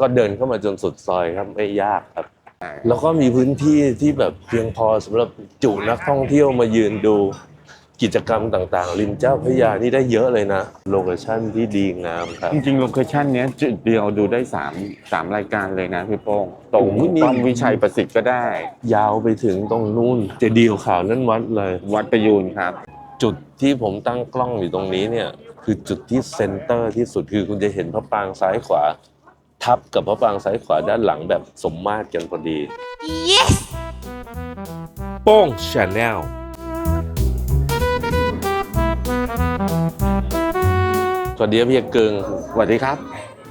ก็เดินเข้ามาจนสุดซอยครับไม่ยากครับ แล้วก็มีพื้นที่ที่แบบเพียงพอสำหรับจุนักท่องเที่ยวมายืนดูกิจกรรมต่างๆ ริมเจ้าพระยานี่ได้เยอะเลยนะ โลเคชั่นที่ดีงามครับ จริงๆ โลเคชันเนี้ยจุดเดียวดูได้สามสามรายการเลยนะพี่โป้งตรงโอ้โหนี่ป้อมวิชัยประสิทธิ์ก็ได้ ยาวไปถึงตรงนู่นเจดีย์ขาวนั่นวัดเลย วัดประยูนครับ จุดที่ผมตั้งกล้องอยู่ตรงนี้เนี่ย คือจุดที่เซนเตอร์ที่สุดคือคุณจะเห็นพระปรางซ้ายขวา ทับกับพระปรางซ้ายขวาด้านหลังแบบสมมาตรกันพอดี Yes! โป้งชาแนลสวัสดีครับพี่เกึงสวัสดีครับ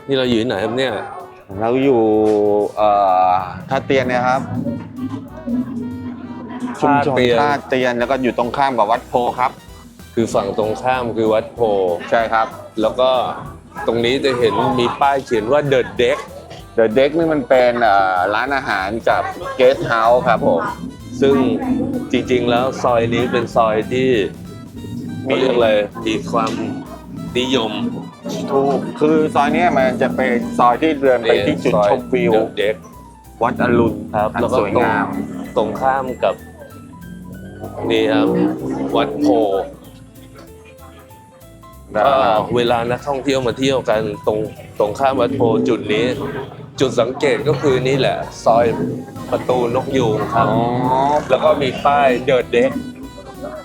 นี่เราอยู่ที่ไหนครับเนี่ย เราอยู่เอ่อท่าเตียนเนะครับชุมชนท่าเตียน ท่าเตียนแล้วก็อยู่ตรงข้ามกับวัดโพครับ คือฝั่งตรงข้ามคือวัดโพ ใช่ครับ แล้วก็ ตรงนี้จะเห็นมีป้ายเขียนว่า The Deck เดอะเด็กนี่มันเป็นเอ่อร้านอาหารกับเกสต์เฮาส์ครับผม ซึ่งจริงๆแล้วซอยนี้เป็นซอยที่มีเขาเรียกอะไรมีความนิยมถูกคือซอยเนี้ยมันจะเป็นซอยที่เดินไปที่จุดชมวิว เดอะเด็กวัดอรุณครับอันแล้วก็สวยตรงงาม ตรงข้ามกับ นี่ครับ วัดโพ ก็เวลานักท่องเที่ยวมาเที่ยวกันตรงตรงข้ามวัดโพจุดนี้ จุดสังเกตก็คือนี่แหละ ซอยประตูนกยูงครับอ๋อแล้วก็มีป้ายเดินเด็ก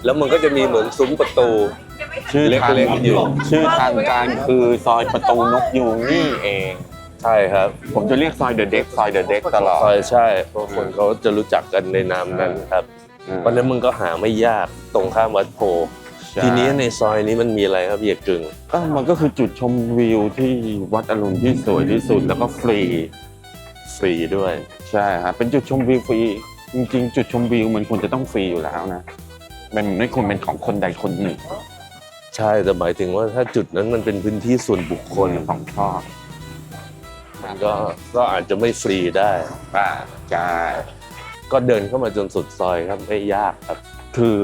แล้วมันก็จะมีเหมือนซุ้มประตู ชื่อทางเล็กๆอยู่ ชื่อทางการคือซอยประตูนกยูงนี่เอง ใช่ครับผมจะเรียกซอยเดอะเด็กซอยเดอะเด็กตลอด ซอยใช่เพราะคนเขาจะรู้จักกันในนามนั้นครับอืมเพราะฉะนั้นมึงก็หาไม่ยากตรงข้ามวัดโพใช่ ทีนี้ในซอยนี้มันมีอะไรครับเฮียกึ่งก็มันก็คือจุดชมวิวที่วัดอรุณที่สวยที่สุดแล้วก็ฟรี ฟรีด้วย ใช่ครับเป็นจุดชมวิวฟรีจริงๆ จุดชมวิวมันควรจะต้องฟรีอยู่แล้วนะ มันไม่ควรเป็นของคนใดคนหนึ่ง ใช่แต่หมายถึงว่าถ้าจุดนั้นมันเป็นพื้นที่ส่วนบุคคลของชอบมันก็ก็อาจจะไม่ฟรีได้ป้าใช่ก็เดินเข้ามาจนสุดซอยครับไม่ยากครับ คือ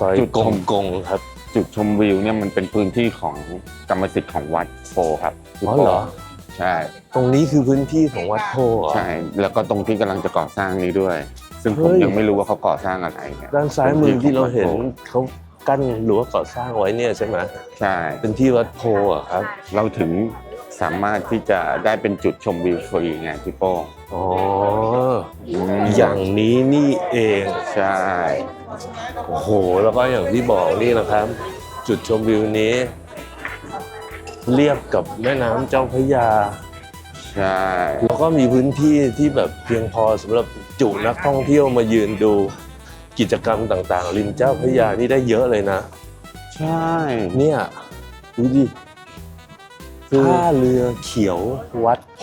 ซอยจุดกชงมกงครับ จุดชมวิวเนี่ยมันเป็นพื้นที่ของกรรมสิทธิ์ของวัดโพครับอ๋อเหรอ ใช่ ตรงนี้คือพื้นที่ของวัดโพเหรอ ใช่ แล้วก็ตรงที่กำลังจะก่อสร้างนี้ด้วย ซึ่งผมเฮ้ย ยังไม่รู้ว่าเขาก่อสร้างอะไรเนี่ยด้านซ้ายมือที่เราเห็นป็ที่ของวัดโเขากั้นหรือว่าก่อสร้างไว้เนี่ยใช่ไหมพใช่ เป็นที่วัดโพอะครับเราถึงสามารถที่จะได้เป็นจุดชมวิวฟรีไงพี่โป้งอ๋อมอย่างนี้นี่เอง ใช่ โอ้โห แล้วก็อย่างที่บอกนี่นะครับ จุดชมวิวนี้ เรียบกับแม่น้ำเจ้าพระยา ใช่ แล้วก็มีพื้นที่ที่แบบเพียงพอสำหรับจุนักท่องเที่ยวมายืนดูกิจกรรมต่างๆ ริมเจ้าพระยานี่ได้เยอะเลยนะ ใช่ เนี่ยดูดิท่าเรือเขียววัดโพ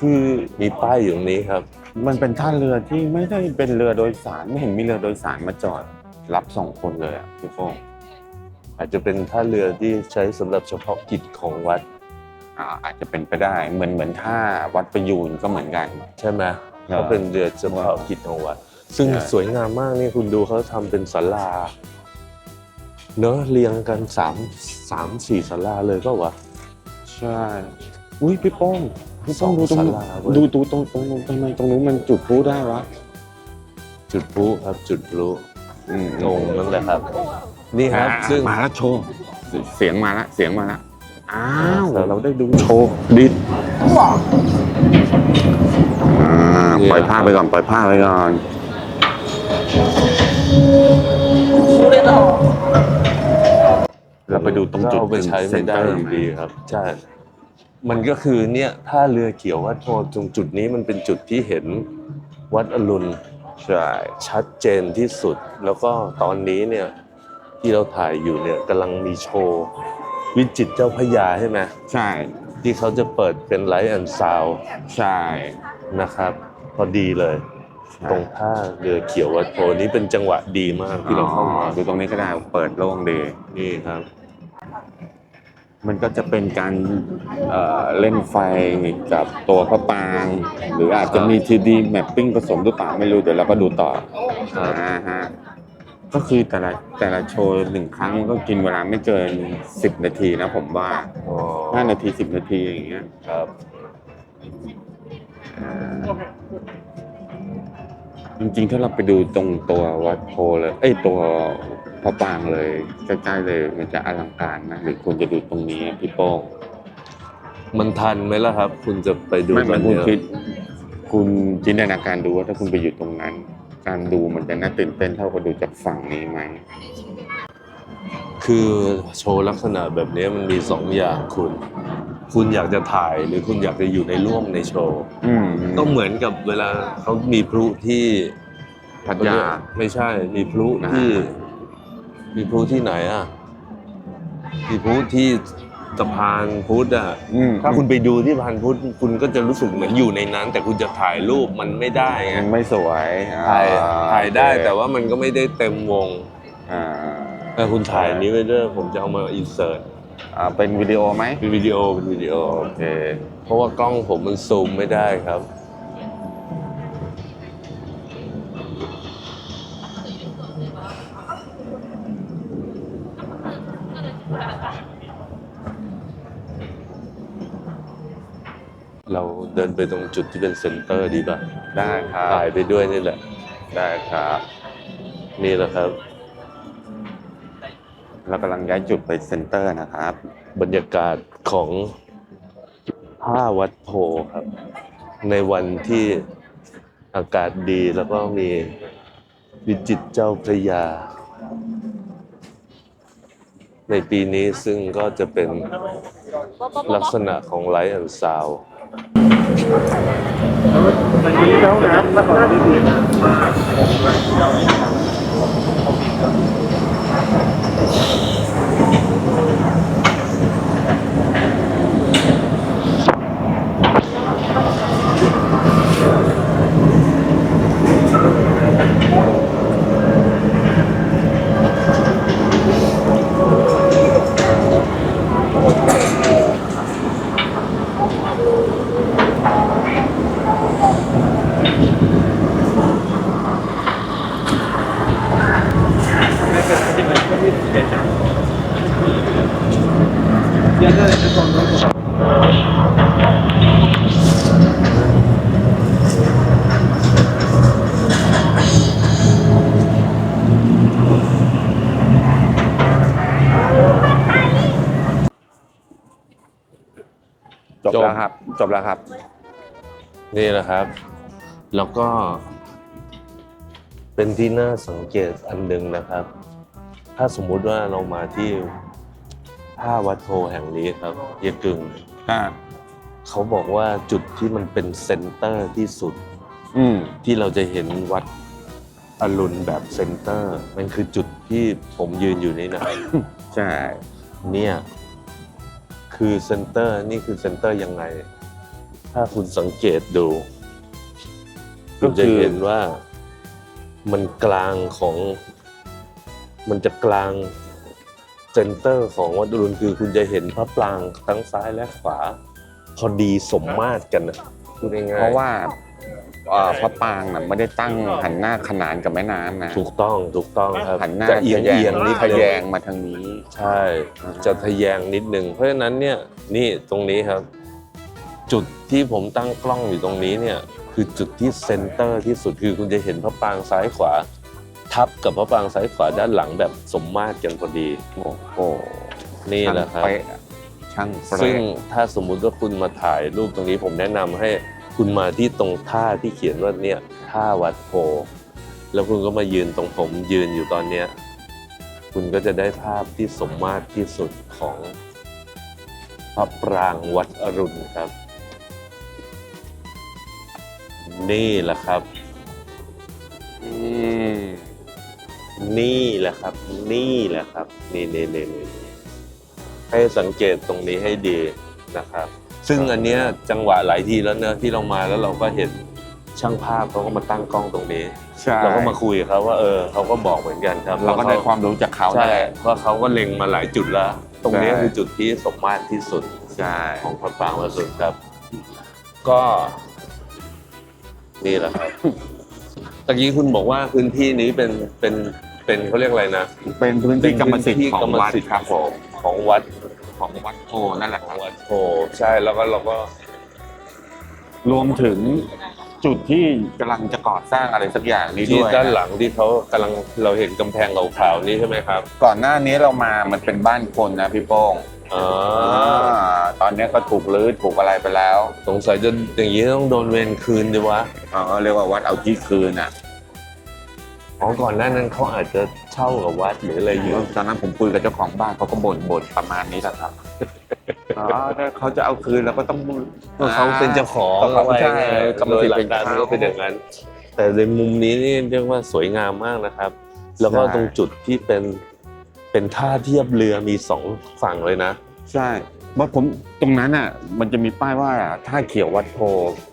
คือมีป้ายอยู่ตรงนี้ครับ มันเป็นท่าเรือที่ไม่ได้เป็นเรือโดยสารไม่เห็นมีเรือโดยสารมาจอดรับส่งคนเลยอะพี่โป้งอาจจะเป็นท่าเรือที่ใช้สำหรับเฉพาะกิจของวัดอ่าอาจจะเป็นไปได้เหมือนเหมือนท่าวัดประยูนก็เหมือนกัน ใช่ไหมครับเขาเป็นเรือเฉพาะกิจของวัดซึ่งใช่สวยงามมากนี่คุณดูเขาทำเป็นศาลาเนอะเรียงกันสามสามสี่ศาลาเลยก็วะใช่อุ้ยพี่โป้ง พี่โป้งดูตรงศานู้นลาเว้ย ดูดูตรงตรงนู้นทำไมตรงนู้นมันจุดพลุได้วะจุดพลุครับจุดพลุอืมตรงนั่นแหละครับ นี่ครับอ่าซึ่ง มาแล้วโชว์เสียงมาแล้วเสียงมาแล้วอ้าวครับ เราได้ดูโชว์ดิดอ่าปล่อยผ้าไปก่อนปล่อยผ้าไปก่อน เราไปดูตรงจุดเอาไปใช้ไม่ได้เซ็นเตอร์อยู่ดีครับ ใช่ มันก็คือเนี่ยท่าเรือเขียววัดโพตรงจุดนี้มันเป็นจุดที่เห็นวัดอรุณใช่ชัดเจนที่สุด แล้วก็ตอนนี้เนี่ยที่เราถ่ายอยู่เนี่ยกำลังมีโชว์ วิจิตรเจ้าพระยาใช่ไหมใช่ ที่เขาจะเปิดเป็นไลท์แอนด์ซาวใช่นะครับ พอดีเลย ตรงท่าเรือเขียววัดโพนี้เป็นจังหวะดีมากที่เราเข้ามาอ๋อดูตรงนี้ก็ได้เปิดโล่งดีนี่ครับ มันก็จะเป็นการเอ่อเล่นไฟกับตัวพระปราง หรืออาจจะมี 3D mapping ผสมหรือเปล่าไม่รู้เดี๋ยวเราก็ดูต่อครับอ่าฮะก็คือแต่ละแต่ละโชว์หนึ่งครั้งก็กินเวลาไม่เกิน 10 นาทีนะผมว่าอ๋อ5นาที 10 นาทีอย่างเงี้ยครับจริงๆถ้าเราไปดูตรงตัววัดโพเลยเอ้ยตัวพ ระปรางเลยใกล้ๆเลยมันจะอลังการนะหรือควรจะดูตรงนี้พี่โป้งมันทันไหมล่ะครับ คุณจะไปดูไม่ตไม่อนคุณเนี้ยคิด คุณจินตนาการดูว่าถ้าคุณไปอยู่ตรงนั้น การดูมันจะน่าตื่นเต้นเท่ากับดูจากฝั่งนี้ไหมคือโชว์ลักษณะแบบนี้มันมีสองอย่างคุณ คุณอยากจะถ่ายหรือคุณอยากจะอยู่ในร่วมในโชว์อืมก็เหมือนกับเวลาเขามีพลุที่พัทยา ไม่ใช่มีพลุอ่าที่ มีพลุที่ไหนอะมีพลุที่สะพานพุทธอะอืมถ้าคุณไปดูที่สะพานพุทธคุณก็จะรู้สึกเหมือนอยู่ในนั้น แต่คุณจะถ่ายรูปมันไม่ได้ไงมันไม่สวยถ่ายอ่ถ่ายได้โอเคแต่ว่ามันก็ไม่ได้เต็มวงอ่าเออคุณถ่ายอันนี้ไว้ด้วยผมจะเอามาอินเสิร์ตอ่าเป็นวิดีโอไหมเป็นวิดีโอเป็นวิดีโอโอเคเพราะว่ากล้องผมมันซูมไม่ได้ครับ เราเดินไปตรงจุดที่เป็นเซ็นเตอร์ดีป่ะได้ครับถ่ายไปด้วยนี่แหละ ได้ครับนี่แหละครับ เรากำลังย้ายจุดไปเซ็นเตอร์นะครับ บรรยากาศของท่าวัดโพครับ ในวันที่อากาศดีแล้วก็มีวิจิตรเจ้าพระยา ในปีนี้ซึ่งก็จะเป็นลักษณะของไลท์แอนซาว Thank you. จบ แล้วครับ จบแล้วครับ นี่แหละครับ แล้วก็ เป็นที่น่าสังเกตอันหนึ่งนะครับ ถ้าสมมุติว่าเรามาที่ท่าวัดโพแห่งนี้ครับเยกึงอ่าเขาบอกว่าจุดที่มันเป็นเซนเตอร์ที่สุด อืมที่เราจะเห็นวัดอรุณแบบเซนเตอร์ มันคือจุดที่ผมยืนอยู่นี่นะ ใช่ เนี่ย คือเซนเตอร์นี่คือเซนเตอร์ยังไง ถ้าคุณสังเกตดูคุณจะเห็นว่ามันกลางของ มันจะกลางเซนเตอร์ของวัดอรุณคือคุณจะเห็นพระปรางทั้งซ้ายและขวา พอดีสมมาตรกันนะพูดง่ายๆเพราะว่าเอ่อพระปรางน่ะไม่ได้ตั้งหันหน้าขนานกับแม่น้ำนะถูกต้องถูกต้องครับหันหน้าจะเอียงทะเอียงนิดทะนึแยงงมาทางนี้ ใช่อ่าจะทะแยงนิดนึงเพราะฉะนั้นเนี่ยนี่ตรงนี้ครับ จุดที่ผมตั้งกล้องอยู่ตรงนี้เนี่ย คือจุดที่เซนเตอร์ที่สุดคือคุณจะเห็นพระปรางซ้ายขวา ทับกับพระปรางซ้ายขวาด้านหลังแบบสมมาตรกันพอดี โอ้โหนี่แหละครับ ช่างเป๊ะช่างเป๊ะซึ่งถ้าสมมุติว่าคุณมาถ่ายรูปตรงนี้ผมแนะนำให้คุณมาที่ตรงท่าที่เขียนว่าเนี่ยท่าวัดโพธิ์แล้วคุณก็มายืนตรงผมยืนอยู่ตอนเนี้ยคุณก็จะได้ภาพที่สมมาตรที่สุดของพระปรางวัดอรุณครับ นี่แหละครับ อืม นี่แหละครับ นี่แหละครับนี่นี่นี่นี่ให้สังเกตตรงนี้ให้ดีนะครับ ซึ่งอันเนี้ยจังหวะหลายทีแล้วเนอะที่เรามาแล้วเราก็เห็นช่างภาพเขาก็มาตั้งกล้องตรงนี้ ใช่เราก็มาคุยกับเขาว่าเออเขาก็บอกเหมือนกันครับเราก็ได้ความรู้จากเขาใช่แหละว่าเขาก็เล็งมาหลายจุดแล้ว ตรงนี้คือจุดที่สมมาตรที่สุดใช่ของพระปรางวัดสุดครับ ก็ นี่แหละครับ ตะกี้คุณบอกว่าพื้นที่นี้เป็นเป็นเป็นเขาเรียกอะไรนะเป็นพื้นที่กรรมสิทธิ์เป็นพื้นที่ของกรรมวัดสิทธิ์ครับผมของวัดของวัดโพนั่นแหละขคอรังบวัดโพใช่แล้วก็เราก็รวมถึง จุดที่กำลังจะก่อสร้างอะไรสักอย่างนี้ที่ด้วยด้านนะหลังที่เขากำลังเราเห็นกำแพงขาวๆนี่ใช่ไหมครับก่อนหน้านี้เรามามันเป็นบ้านคนนะพี่โป้งอ๋อาตอนนี้ก็ถูกรื้อถูกอะไรไปแล้วสงสัยจะอย่างนี้ต้องโดนเวรคืนดีวะอ๋อเรียกว่าวัดเอาที่คืนอะอ๋อก่อนหน้านั้นเขาอาจจะเช่ากับวัดหรืออะไรอยู่ตอนนั้นผมคุยกับเจ้าของบ้านเขาก็บ่นบ่นประมาณนี้แหละครับ อ๋อถ้าเขาจะเอาคืนเราก็ต้องเขาเป็นเจ้าของเขาใช่ไงกรรมโดยสิทหธิ์ลัเป็กนการเขามันก็เป็นอย่างนั้น แต่ในมุมนี้นี่เรียกว่าสวยงามมากนะครับ แล้วก็ใช่ตรงจุดที่เป็นเป็นท่าเทียบเรือมีสองฝั่งเลยนะ ใช่ว่าผมตรงนั้นอะ มันจะมีป้ายว่าท่าเขียววัดโพ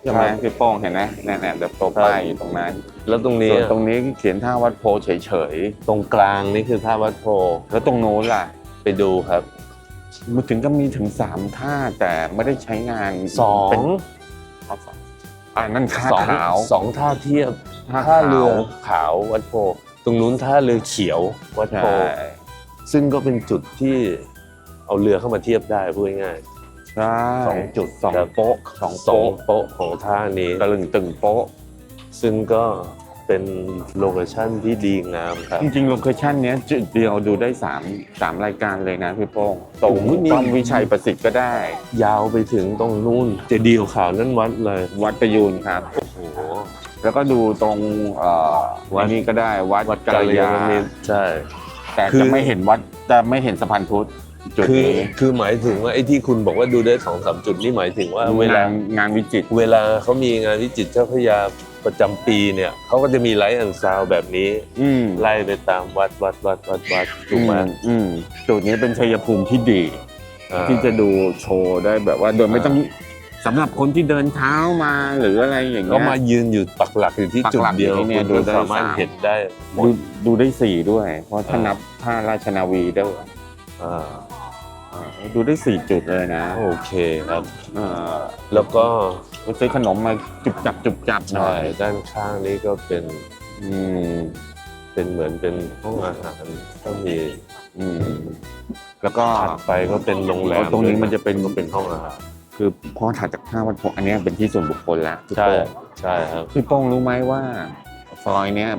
ใช่ไหมครับพี่โป้งเห็นไหมแน่ๆแบบตัวป้ายอยู่ตรงนั้น แล้วตรงนี้ส่วนตรงนี้เขียนท่าวัดโพเฉยตรงกลางนี่คือท่าวัดโพๆแล้วตรงโน้นล่ะไปดูครับ มันถึงก็มีถึงสามท่าแต่ไม่ได้ใช้งานสองเป็นอ่านั่นท่าสองขาว สองท่าเทียบท่าท่าเรือขาว ขาววัดโพตรงนู้นท่าเรือเขียววัดใช่โพซึ่งก็เป็นจุดที่เอาเรือเข้ามาเทียบได้พูดง่าย ใช่สองจุดสองครับ โป๊ะสองๆสองโป๊ะโป๊ะของท่านี้ ตะลึงตึงโป๊ะ ซึ่งก็ เป็นโลเคชั่นที่ดีงามครับ จริงๆ โลเคชันเนี้ยจุดเดียวดูได้สามสามรายการเลยนะพี่โป้งตรงโอ้โหมีป้อมวิชัยประสิทธิ์ก็ได้ ยาวไปถึงตรงนู่นเจดีย์ขาวนั่นวัดเลย วัดประยูนครับ โอ้โห แล้วก็ดูตรงเอ่อวัดอันนี้ก็ได้วัดวัดกักาลลยายามิตรใช่ แต่คือจะไม่เห็นวัดจะไม่เห็นสะพานพุทธจุดคือนี้คือหมายถึงว่าไอ้ที่คุณบอกว่าดูได้สองสามจุดนี่หมายถึงว่าเวลางานงานวิจิตร เวลาเขามีงานวิจิตรเจ้าพระยา ประจำปีเนี่ยเขาก็จะมีไลท์แอนด์ซาวแบบนี้ อืมไล่ไปตามวัดวัดวัดวัดวัดถูกไหมอือืมจุดนี้เป็นชัยภูมิที่ดี อ่า ที่จะดูโชว์ได้แบบว่าโดยไม่ต้องสำหรับคนที่เดินเท้ามาหรืออะไรอย่างก็เงี้ย มายืนอยู่ปักหลักอยู่ที่ปักจุดหลักเดียวอยู่ที่เนี่คุยณดูก็ได้ สามารถสามเห็นได้หมดูดดูได้สี่ด้วย เพราะถ้าอ่านันับท่าราชนาวีด้วยอ่าอ่า ดูได้สี่จุดเลยนะโอเคครับอ่าแล้วก็ไปซื้อขนมมาจุบจับจุบจับหน่ใช่อยด้านข้างนี้ก็เป็นอืมเป็นเหมือนเป็นห้องอาหารก็มีอืมแล้วก็ถัดไปก็เป็นโรงแรมตรงนี้มันจะเป็นก็เป็นห้องอาหารคือพอถัดจากท่าวัดโพธิ์อันเนี้ยเป็นที่ส่วนบุคคลแล้วพี่ใช่โป้งใช่ครับ พี่โป้งรู้ไหมว่าซอยเนี้ย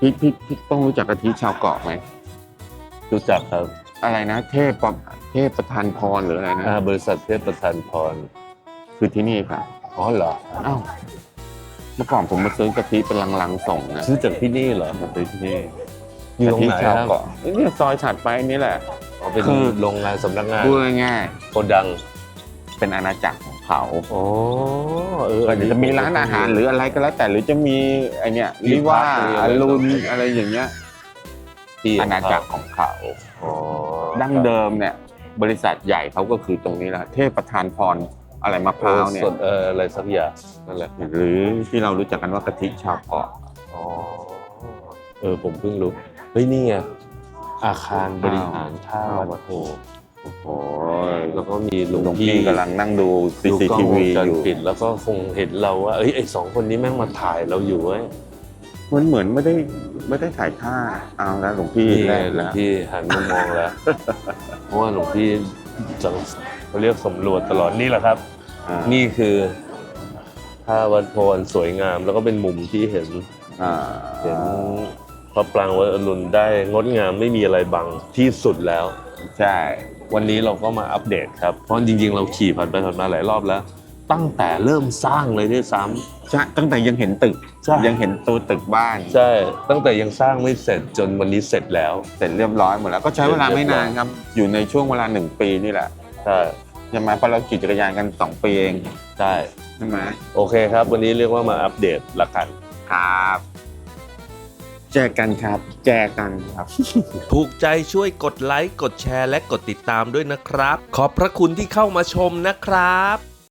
พี่พี่พี่โป้งรู้จักกะทิชาวเกาะไหมรู้จักครับ อะไรนะ เทพประเทพประธานพรหรืออะไรนะอ่าบริษัทเทพประธานพร คือที่นี่ค่ะอ๋อเหรอ อ้าวเมื่อก่อนผมมาซื้อกะทิเป็นลังๆส่งนะซื้อจากที่นี่เหรอมาซื้อที่นี่อยู่ตรงไหนกะทิชาวครับเกาะเนี่ยซอยถัดไปนี่แหละ อ๋อเป็นคือ โรงงานสำนักงานพูดง่ายโกดังๆเป็นอาณาจักรของเขาอ๋อเออก็จะมีร้านอาหารหรืออะไรก็แล้ว แต่หรือจะมีไอเนี้ยริว่าอรุณอะไรอย่างเงี้ยที่อาณาจักรของเขา อ๋อ ดั้งเดิมเนี่ยบริษัทใหญ่เขาก็คือตรงนี้แหละเทพประธานพรอะไรมะพร้าวเนี่ยสดเอออะไรสักอย่างนั่นแหละหรือที่เรารู้จักกันว่ากะทิชาวเกาะอ๋อเออผมเพิ่งรู้เฮ้ยนี่ไงอาคารบริหารท่าวัดโพโอ้โหแล้วก็มีหหลลววงงพี่พี่กำลังนั่งดูดูกล้อง CCTV วงจรอยู่ปิดแล้วก็คงเห็นเราว่าเอ้ยไอสองคนนี้แม่งมาถ่ายเราอยู่เว้ย มันเหมือนไม่ได้ไม่ได้ถ่ายท่าเอาแล้วหลวงพี่นี่แรไงกหลวแล้งวพี่หันมามองแล้ว เพราะว่าหลวงพี่จังเขาเรียกสำรวจตลอดนี่แหละครับ อ่านี่คือท่าวัดโพนสวยงาม แล้วก็เป็นมุมที่เห็นอ่าเห็นพระปรางวัดอรุณได้งดงามไม่มีอะไรบังที่สุดแล้ว ใช่ วันนี้เราก็มาอัปเดตครับ เพราะจริงๆ เราขี่ผ่านไปผ่านมาหลายรอบแล้ว ตั้งแต่เริ่มสร้างเลยด้วยซ้ใช่ตั้งแต่ยังเห็นตึกใช่ยังเห็นตัวตึกบ้านำใช่ตั้งแต่ยังสร้างไม่เสร็จจนวันนี้เสร็จแล้ว เสร็จเรียบร้อยหมดแล้วก็ใช้เวลาไม่นานครับ อยู่ในช่วงเวลาหนึ่งปีนี่แหละใช่ใช่ไหมเพราะเราขี่จักรยานกันสองปีเองใช่ใช่ไหมโอเคครับ วันนี้เรียกว่ามาอัปเดตละกัน ครับ แจกกันครับ แจกกันครับ ถูกใจช่วยกดไลค์ กดแชร์และกดติดตามด้วยนะครับ ขอบพระคุณที่เข้ามาชมนะครับ